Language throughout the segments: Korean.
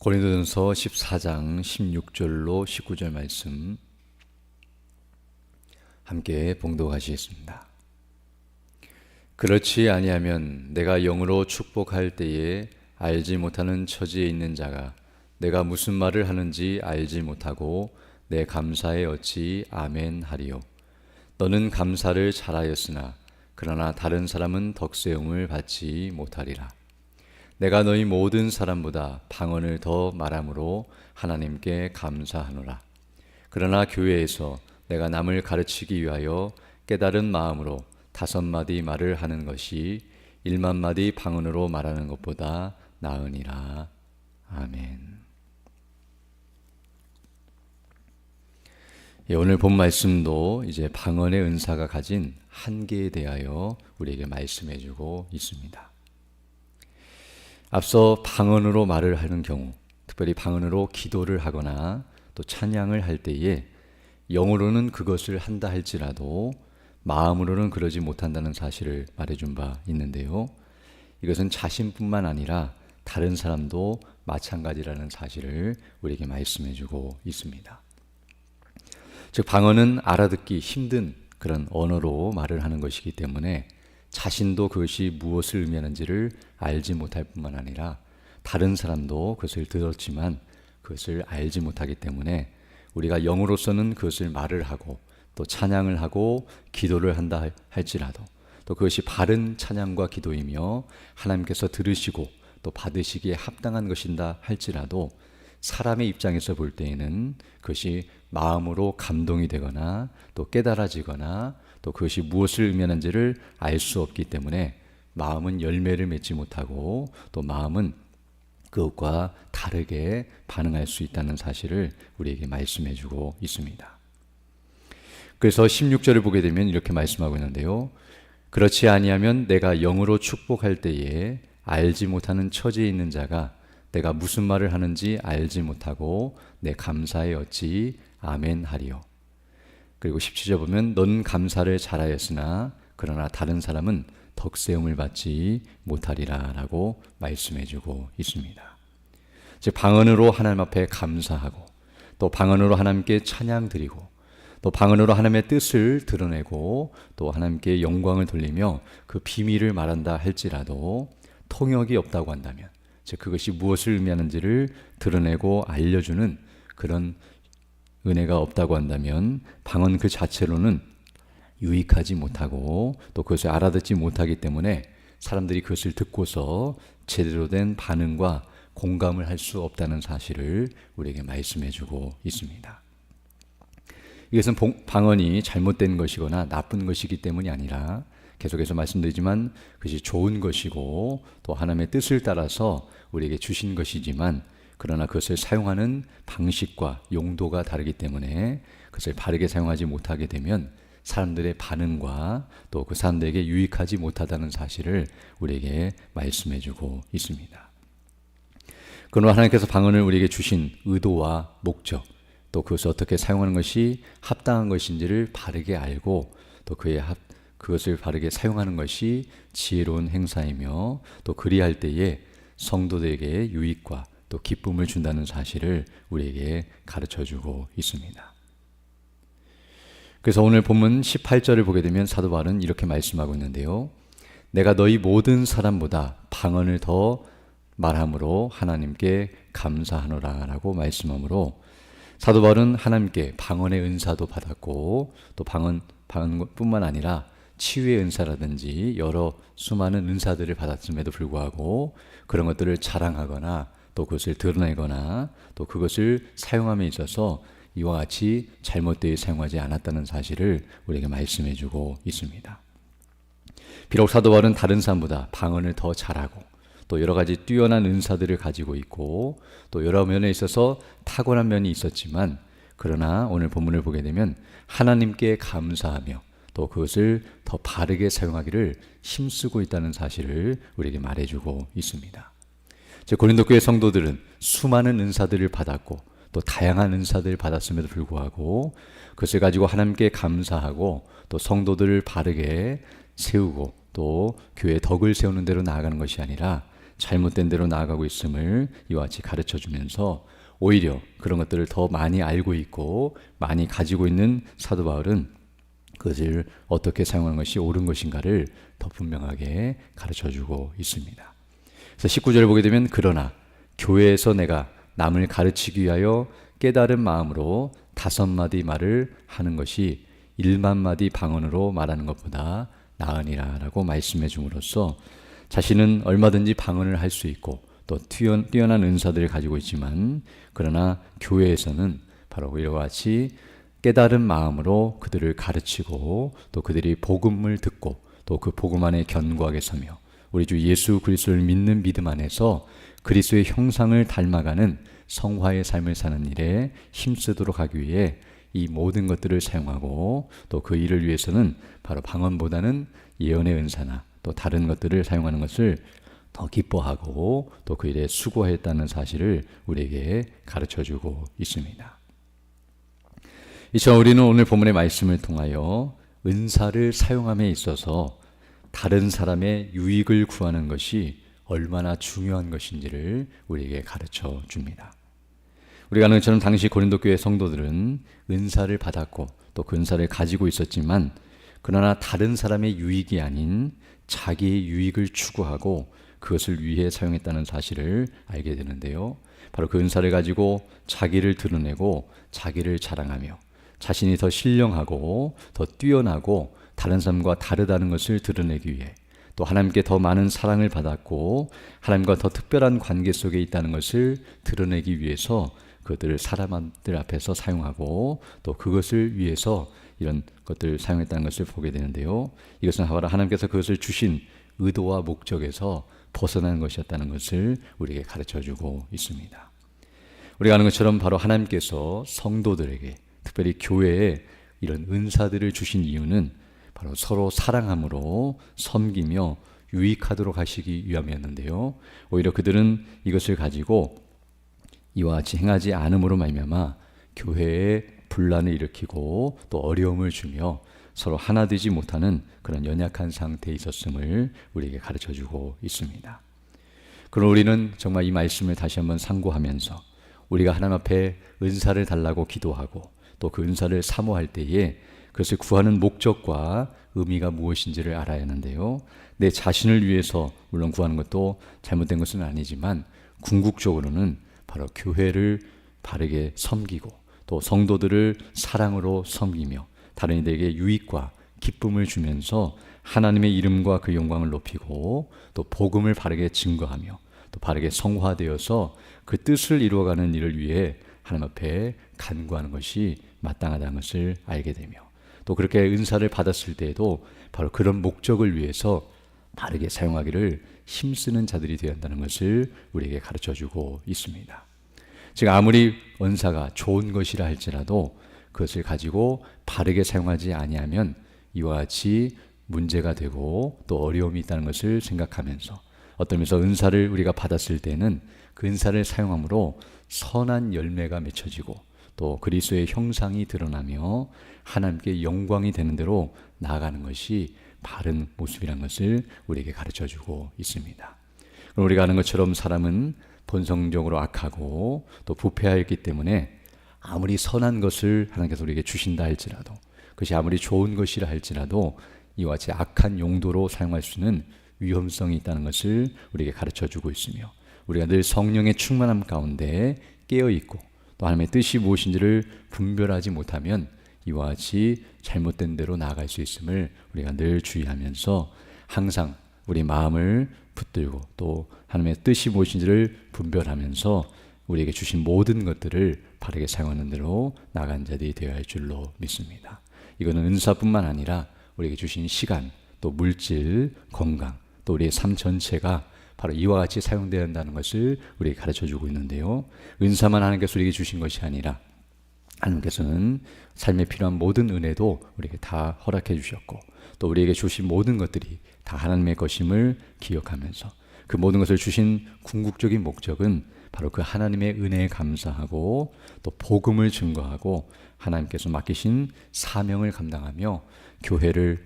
고린도전서 14장 16절로 19절 말씀 함께 봉독하시겠습니다. 그렇지 아니하면 내가 영으로 축복할 때에 알지 못하는 처지에 있는 자가 내가 무슨 말을 하는지 알지 못하고 내 감사에 어찌 아멘 하리요 너는 감사를 잘하였으나 그러나 다른 사람은 덕세움을 받지 못하리라 내가 너희 모든 사람보다 방언을 더 말함으로 하나님께 감사하노라. 그러나 교회에서 내가 남을 가르치기 위하여 깨달은 마음으로 다섯 마디 말을 하는 것이 일만 마디 방언으로 말하는 것보다 나으니라. 아멘. 예, 오늘 본 말씀도 이제 방언의 은사가 가진 한계에 대하여 우리에게 말씀해 주고 있습니다. 앞서 방언으로 말을 하는 경우, 특별히 방언으로 기도를 하거나 또 찬양을 할 때에 영어로는 그것을 한다 할지라도 마음으로는 그러지 못한다는 사실을 말해준 바 있는데요. 이것은 자신뿐만 아니라 다른 사람도 마찬가지라는 사실을 우리에게 말씀해 주고 있습니다. 즉, 방언은 알아듣기 힘든 그런 언어로 말을 하는 것이기 때문에 자신도 그것이 무엇을 의미하는지를 알지 못할 뿐만 아니라 다른 사람도 그것을 들었지만 그것을 알지 못하기 때문에 우리가 영으로서는 그것을 말을 하고 또 찬양을 하고 기도를 한다 할지라도 또 그것이 바른 찬양과 기도이며 하나님께서 들으시고 또 받으시기에 합당한 것인다 할지라도 사람의 입장에서 볼 때에는 그것이 마음으로 감동이 되거나 또 깨달아지거나 또 그것이 무엇을 의미하는지를 알 수 없기 때문에 마음은 열매를 맺지 못하고 또 마음은 그것과 다르게 반응할 수 있다는 사실을 우리에게 말씀해 주고 있습니다. 그래서 16절을 보게 되면 이렇게 말씀하고 있는데요. 그렇지 아니하면 내가 영으로 축복할 때에 알지 못하는 처지에 있는 자가 내가 무슨 말을 하는지 알지 못하고 내 감사에 어찌 아멘 하리요. 그리고 17절 보면 넌 감사를 잘하였으나 그러나 다른 사람은 덕세움을 받지 못하리라라고 말씀해 주고 있습니다. 즉 방언으로 하나님 앞에 감사하고 또 방언으로 하나님께 찬양 드리고 또 방언으로 하나님의 뜻을 드러내고 또 하나님께 영광을 돌리며 그 비밀을 말한다 할지라도 통역이 없다고 한다면 즉 그것이 무엇을 의미하는지를 드러내고 알려주는 그런 은혜가 없다고 한다면 방언 그 자체로는 유익하지 못하고 또 그것을 알아듣지 못하기 때문에 사람들이 그것을 듣고서 제대로 된 반응과 공감을 할 수 없다는 사실을 우리에게 말씀해 주고 있습니다. 이것은 방언이 잘못된 것이거나 나쁜 것이기 때문이 아니라 계속해서 말씀드리지만 그것이 좋은 것이고 또 하나님의 뜻을 따라서 우리에게 주신 것이지만 그러나 그것을 사용하는 방식과 용도가 다르기 때문에 그것을 바르게 사용하지 못하게 되면 사람들의 반응과 또 그 사람들에게 유익하지 못하다는 사실을 우리에게 말씀해 주고 있습니다. 그러나 하나님께서 방언을 우리에게 주신 의도와 목적, 또 그것을 어떻게 사용하는 것이 합당한 것인지를 바르게 알고 또 그의 합, 그것을 바르게 사용하는 것이 지혜로운 행사이며 또 그리할 때에 성도들에게 유익과 또 기쁨을 준다는 사실을 우리에게 가르쳐 주고 있습니다. 그래서 오늘 본문 18절을 보게 되면 사도 바울은 이렇게 말씀하고 있는데요. 내가 너희 모든 사람보다 방언을 더 말함으로 하나님께 감사하노라라고 말씀하므로 사도 바울은 하나님께 방언의 은사도 받았고 또 방언 방언뿐만 아니라 치유의 은사라든지 여러 수많은 은사들을 받았음에도 불구하고 그런 것들을 자랑하거나 또 그것을 드러내거나 또 그것을 사용함에 있어서 이와 같이 잘못되게 사용하지 않았다는 사실을 우리에게 말씀해 주고 있습니다. 비록 사도 바울은 다른 사람보다 방언을 더 잘하고 또 여러 가지 뛰어난 은사들을 가지고 있고 또 여러 면에 있어서 탁월한 면이 있었지만 그러나 오늘 본문을 보게 되면 하나님께 감사하며 또 그것을 더 바르게 사용하기를 힘쓰고 있다는 사실을 우리에게 말해주고 있습니다. 고린도 교회 성도들은 수많은 은사들을 받았고 또 다양한 은사들을 받았음에도 불구하고 그것을 가지고 하나님께 감사하고 또 성도들을 바르게 세우고 또 교회 덕을 세우는 대로 나아가는 것이 아니라 잘못된 대로 나아가고 있음을 이와 같이 가르쳐 주면서 오히려 그런 것들을 더 많이 알고 있고 많이 가지고 있는 사도 바울은 그것을 어떻게 사용하는 것이 옳은 것인가를 더 분명하게 가르쳐 주고 있습니다. 그래서 19절을 보게 되면 그러나 교회에서 내가 남을 가르치기 위하여 깨달은 마음으로 다섯 마디 말을 하는 것이 일만 마디 방언으로 말하는 것보다 나으니라라고 말씀해 줌으로써 자신은 얼마든지 방언을 할 수 있고 또 뛰어, 뛰어난 은사들을 가지고 있지만 그러나 교회에서는 바로 이와 같이 깨달은 마음으로 그들을 가르치고 또 그들이 복음을 듣고 또 그 복음 안에 견고하게 서며 우리 주 예수 그리스도를 믿는 믿음 안에서 그리스도의 형상을 닮아가는 성화의 삶을 사는 일에 힘쓰도록 하기 위해 이 모든 것들을 사용하고 또 그 일을 위해서는 바로 방언보다는 예언의 은사나 또 다른 것들을 사용하는 것을 더 기뻐하고 또 그 일에 수고했다는 사실을 우리에게 가르쳐 주고 있습니다. 이처 우리는 오늘 본문의 말씀을 통하여 은사를 사용함에 있어서 다른 사람의 유익을 구하는 것이 얼마나 중요한 것인지를 우리에게 가르쳐 줍니다. 우리가 아는 것처럼 당시 고린도 교회 성도들은 은사를 받았고 또그 은사를 가지고 있었지만 그러나 다른 사람의 유익이 아닌 자기의 유익을 추구하고 그것을 위해 사용했다는 사실을 알게 되는데요. 바로 그 은사를 가지고 자기를 드러내고 자기를 자랑하며 자신이 더 신령하고 더 뛰어나고 다른 사람과 다르다는 것을 드러내기 위해 또 하나님께 더 많은 사랑을 받았고 하나님과 더 특별한 관계 속에 있다는 것을 드러내기 위해서 그들을 사람들 앞에서 사용하고 또 그것을 위해서 이런 것들을 사용했다는 것을 보게 되는데요. 이것은 바로 하나님께서 그것을 주신 의도와 목적에서 벗어나는 것이었다는 것을 우리에게 가르쳐 주고 있습니다. 우리가 아는 것처럼 바로 하나님께서 성도들에게 특별히 교회에 이런 은사들을 주신 이유는 바로 서로 사랑함으로 섬기며 유익하도록 하시기 위함이었는데요. 오히려 그들은 이것을 가지고 이와 같이 행하지 않음으로 말미암아 교회에 분란을 일으키고 또 어려움을 주며 서로 하나 되지 못하는 그런 연약한 상태에 있었음을 우리에게 가르쳐 주고 있습니다. 그럼 우리는 정말 이 말씀을 다시 한번 상고하면서 우리가 하나님 앞에 은사를 달라고 기도하고 또 그 은사를 사모할 때에 그것을 구하는 목적과 의미가 무엇인지를 알아야 하는데요. 내 자신을 위해서 물론 구하는 것도 잘못된 것은 아니지만 궁극적으로는 바로 교회를 바르게 섬기고 또 성도들을 사랑으로 섬기며 다른 이들에게 유익과 기쁨을 주면서 하나님의 이름과 그 영광을 높이고 또 복음을 바르게 증거하며 또 바르게 성화되어서 그 뜻을 이루어가는 일을 위해 하나님 앞에 간구하는 것이 마땅하다는 것을 알게 되며 또 그렇게 은사를 받았을 때에도 바로 그런 목적을 위해서 바르게 사용하기를 힘쓰는 자들이 되어야 한다는 것을 우리에게 가르쳐 주고 있습니다. 즉 아무리 은사가 좋은 것이라 할지라도 그것을 가지고 바르게 사용하지 아니하면 이와 같이 문제가 되고 또 어려움이 있다는 것을 생각하면서 어떤 면에서 은사를 우리가 받았을 때는 그 은사를 사용함으로 선한 열매가 맺혀지고 또 그리스도의 형상이 드러나며 하나님께 영광이 되는 대로 나아가는 것이 바른 모습이라는 것을 우리에게 가르쳐 주고 있습니다. 우리가 아는 것처럼 사람은 본성적으로 악하고 또 부패하였기 때문에 아무리 선한 것을 하나님께서 우리에게 주신다 할지라도 그것이 아무리 좋은 것이라 할지라도 이와 같이 악한 용도로 사용할 수는 위험성이 있다는 것을 우리에게 가르쳐 주고 있으며 우리가 늘 성령의 충만함 가운데 깨어 있고 또 하나님의 뜻이 무엇인지를 분별하지 못하면 이와 같이 잘못된 대로 나아갈 수 있음을 우리가 늘 주의하면서 항상 우리 마음을 붙들고 또 하나님의 뜻이 무엇인지를 분별하면서 우리에게 주신 모든 것들을 바르게 사용하는 대로 나간 자들이 되어야 할 줄로 믿습니다. 이거는 은사뿐만 아니라 우리에게 주신 시간, 또 물질, 건강, 또 우리의 삶 전체가 바로 이와 같이 사용되어야 한다는 것을 우리에게 가르쳐 주고 있는데요. 은사만 하나님께서 우리에게 주신 것이 아니라 하나님께서는 삶에 필요한 모든 은혜도 우리에게 다 허락해 주셨고 또 우리에게 주신 모든 것들이 다 하나님의 것임을 기억하면서 그 모든 것을 주신 궁극적인 목적은 바로 그 하나님의 은혜에 감사하고 또 복음을 증거하고 하나님께서 맡기신 사명을 감당하며 교회를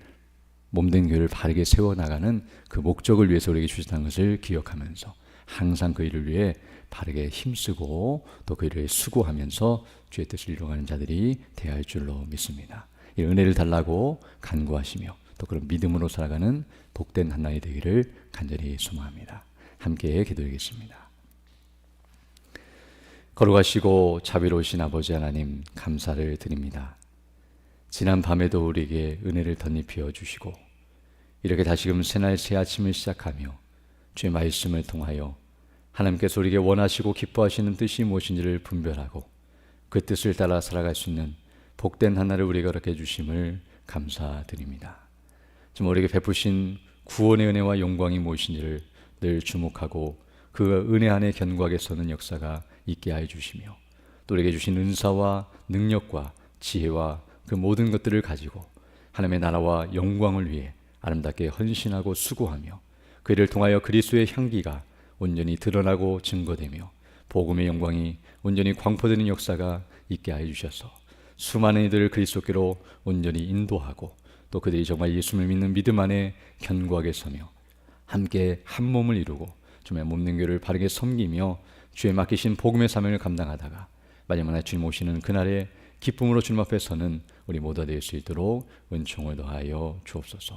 몸된 교회를 바르게 세워나가는 그 목적을 위해서 우리에게 주셨다는 것을 기억하면서 항상 그 일을 위해 바르게 힘쓰고 또 그 일을 수고하면서 주의 뜻을 이루어가는 자들이 되어야 할 줄로 믿습니다. 이 은혜를 달라고 간구하시며 또 그런 믿음으로 살아가는 복된 한나이 되기를 간절히 소망합니다. 함께 기도하겠습니다. 걸어가시고 자비로우신 아버지 하나님 감사를 드립니다. 지난 밤에도 우리에게 은혜를 덧입혀 주시고 이렇게 다시금 새날 새 아침을 시작하며 주의 말씀을 통하여 하나님께서 우리에게 원하시고 기뻐하시는 뜻이 무엇인지를 분별하고 그 뜻을 따라 살아갈 수 있는 복된 하나를 우리가 그렇게 주심을 감사드립니다. 좀 우리에게 베푸신 구원의 은혜와 영광이 무엇인지를 늘 주목하고 그 은혜 안에 견고하게 서는 역사가 있게 하여 주시며 또 우리에게 주신 은사와 능력과 지혜와 그 모든 것들을 가지고 하나님의 나라와 영광을 위해 아름답게 헌신하고 수고하며 그 일을 통하여 그리스도의 향기가 온전히 드러나고 증거되며 복음의 영광이 온전히 광포되는 역사가 있게 하여 주셔서 수많은 이들을 그리스도께로 온전히 인도하고 또 그들이 정말 예수를 믿는 믿음 안에 견고하게 서며 함께 한 몸을 이루고 주의 몸는 교를 바르게 섬기며 주의 맡기신 복음의 사명을 감당하다가 마지막에 주님 오시는 그날에 기쁨으로 주님 앞에 서는 우리 모두 될 수 있도록 은총을 더하여 주옵소서.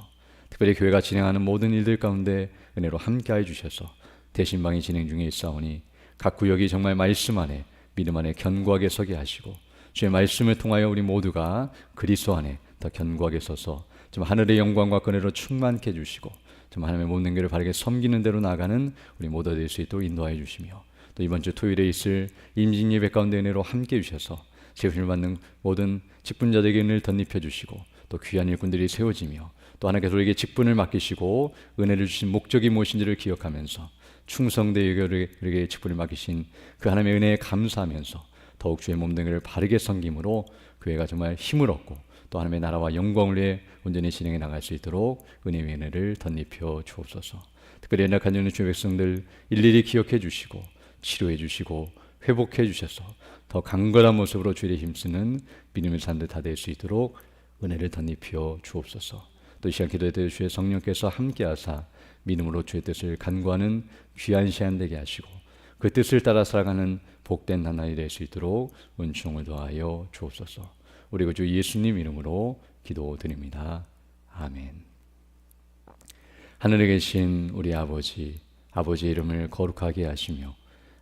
특별히 교회가 진행하는 모든 일들 가운데 은혜로 함께하여 주셔서 대신방이 진행 중에 있사오니 각 구역이 정말 말씀 안에 믿음 안에 견고하게 서게 하시고 주의 말씀을 통하여 우리 모두가 그리스도 안에 더 견고하게 서서 좀 하늘의 영광과 은혜로 충만케 해주시고 좀 하나님의 모든 길을 바르게 섬기는 대로 나가는 우리 모두 될 수 있도록 인도하여 주시며 또 이번 주 토요일에 있을 임진 예배 가운데 은혜로 함께 해주셔서 세우심을 받는 모든 직분자들에게 은혜를 덧입혀 주시고 또 귀한 일꾼들이 세워지며 또 하나님께서 우리에게 직분을 맡기시고 은혜를 주신 목적이 무엇인지를 기억하면서 충성되에게 직분을 맡기신 그 하나님의 은혜에 감사하면서 더욱 주의 몸 등을 바르게 섬김으로 교회가 정말 힘을 얻고 또 하나님의 나라와 영광을 위해 온전히 진행해 나갈 수 있도록 은혜의 은혜를 덧입혀 주옵소서. 특별히 연약한 주의 백성들 일일이 기억해 주시고 치료해 주시고 회복해 주셔서 더 강건한 모습으로 주의 힘쓰는 믿음의 산들 다 될 수 있도록 은혜를 덧입혀 주옵소서. 또 이 시간 기도에 대해 주의 성령께서 함께하사 믿음으로 주의 뜻을 간구하는 귀한 시간 되게 하시고 그 뜻을 따라 살아가는 복된 하나이 될 수 있도록 은총을 더하여 주옵소서. 우리 구주 예수님 이름으로 기도드립니다. 아멘. 하늘에 계신 우리 아버지, 아버지의 이름을 거룩하게 하시며